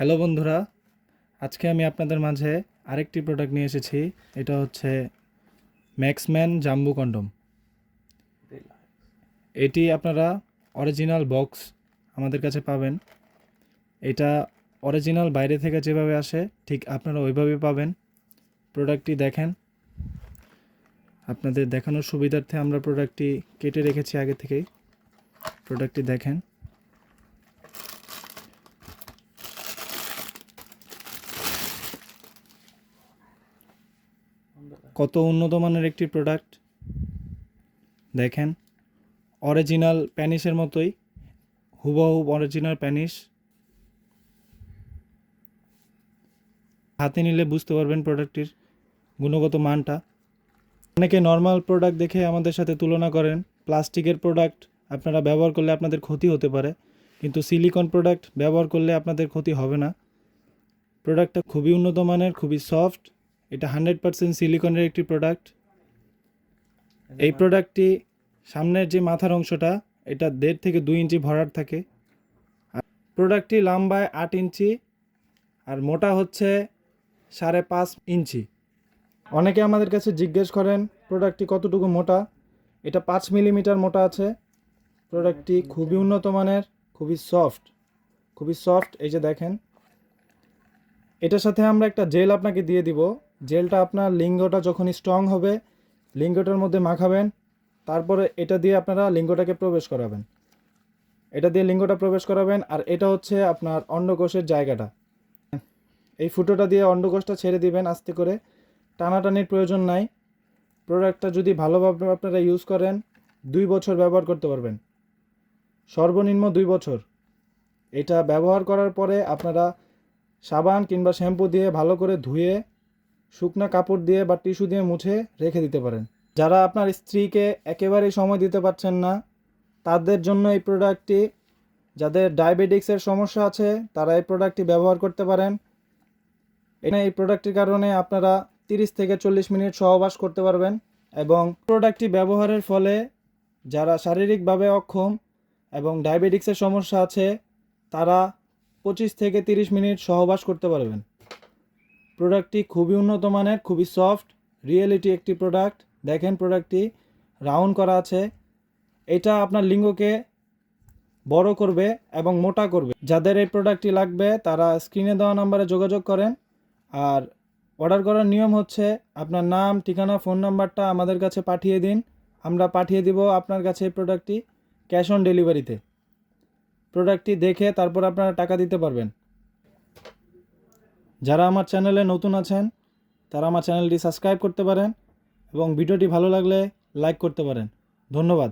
Hello বন্ধুরা, আজকে আমি আপনাদের মাঝে আরেকটি প্রোডাক্ট নিয়ে এসেছি। এটা হচ্ছে ম্যাক্সম্যান জাম্বু কন্ডম এটি আপনারা অরিজিনাল বক্স আমাদের কাছে পাবেন। এটা অরিজিনাল বাইরে থেকে যেভাবে আসে, ঠিক আপনারা ওইভাবেই পাবেন। প্রোডাক্টটি দেখেন। আপনাদের দেখানোর সুবিধার্থে আমরা প্রোডাক্টটি কেটে রেখেছি আগে থেকেই। প্রোডাক্টটি দেখেন। কত উন্নত মানের একটি প্রোডাক্ট দেখেন অরিজিনাল প্যানিসের মতোই হুবহুব অরিজিনাল প্যানিস হাতে নিলে বুঝতে পারবেন প্রোডাক্টটির গুণগত মানটা। অনেকে নর্মাল প্রোডাক্ট দেখে আমাদের সাথে তুলনা করেন। প্লাস্টিকের প্রোডাক্ট আপনারা ব্যবহার করলে আপনাদের ক্ষতি হতে পারে। কিন্তু সিলিকন প্রোডাক্ট ব্যবহার করলে আপনাদের ক্ষতি হবে না। প্রোডাক্টটা খুবই উন্নত মানের, খুবই সফট এটা হান্ড্রেড পার্সেন্ট সিলিকনের একটি প্রোডাক্ট এই প্রোডাক্টটি সামনের যে মাথার অংশটা এটা দেড় থেকে দুই ইঞ্চি ভরাট থাকে। আর প্রোডাক্টটি লম্বায় আট ইঞ্চি আর মোটা হচ্ছে সাড়ে পাঁচ ইঞ্চি। অনেকে আমাদের কাছে জিজ্ঞেস করেন প্রোডাক্টটি কতটুকু মোটা? এটা পাঁচ মিলিমিটার মোটা আছে। প্রোডাক্টটি খুবই উন্নত মানের খুবই সফট খুবই সফট এই যে দেখেন। এটার সাথে আমরা একটা জেল আপনাকে দিয়ে দিব। জেলটা আপনার লিঙ্গটা যখন স্ট্রং হবে, লিঙ্গটার মধ্যে মাখাবেন, তারপরে এটা দিয়ে আপনারা লিঙ্গটাকে প্রবেশ করাবেন। এটা দিয়ে লিঙ্গটা প্রবেশ করাবেন, আর এটা হচ্ছে আপনার অন্ডকোষের জায়গাটা। এই ফুটোটা দিয়ে অন্ডকোষটা ছেড়ে দিবেন আস্তে করে। টানাটানির প্রয়োজন নাই। প্রোডাক্টটা যদি ভালোভাবে আপনারা ইউজ করেন, দুই বছর ব্যবহার করতে পারবেন। সর্বনিম্ন দুই বছর। এটা ব্যবহার করার পরে আপনারা সাবান কিংবা শ্যাম্পু দিয়ে ভালো করে ধুয়ে শুকনো কাপড় দিয়ে বা টিস্যু দিয়ে মুছে রেখে দিতে পারেন। যারা আপনার স্ত্রীকে একেবারেই সময় দিতে পারছেন না, তাদের জন্য এই প্রোডাক্টটি, যাদের ডায়াবেটিক্সের সমস্যা আছে, তারা এই প্রোডাক্টটি ব্যবহার করতে পারেন। এখানে এই প্রোডাক্টটির কারণে আপনারা তিরিশ থেকে চল্লিশ মিনিট সহবাস করতে পারবেন এবং প্রোডাক্টটি ব্যবহারের ফলে যারা শারীরিকভাবে অক্ষম এবং ডায়াবেটিক্সের সমস্যা আছে, তারা পঁচিশ থেকে তিরিশ মিনিট সহবাস করতে পারবেন। প্রোডাক্টটি খুবই উন্নত মানের, খুবই সফট, রিয়েলিটি একটি প্রোডাক্ট। দেখেন প্রোডাক্টটি, রাউন্ড করা আছে। এটা আপনার লিঙ্গকে বড় করবে এবং মোটা করবে। যাদের এই প্রোডাক্টটি লাগবে, তারা স্ক্রিনে দেওয়া নাম্বারে যোগাযোগ করেন। আর অর্ডার করার নিয়ম হচ্ছে, আপনার নাম, ঠিকানা, ফোন নাম্বারটা আমাদের কাছে পাঠিয়ে দিন। আমরা পাঠিয়ে দিব আপনার কাছে এই প্রোডাক্টটি ক্যাশ অন ডেলিভারিতে। প্রোডাক্টটি দেখে তারপর আপনারা টাকা দিতে পারবেন। যারা আমার চ্যানেলে নতুন আছেন, তারা আমার চ্যানেলটি সাবস্ক্রাইব করতে পারেন এবং ভিডিওটি ভালো লাগলে লাইক করতে পারেন। ধন্যবাদ।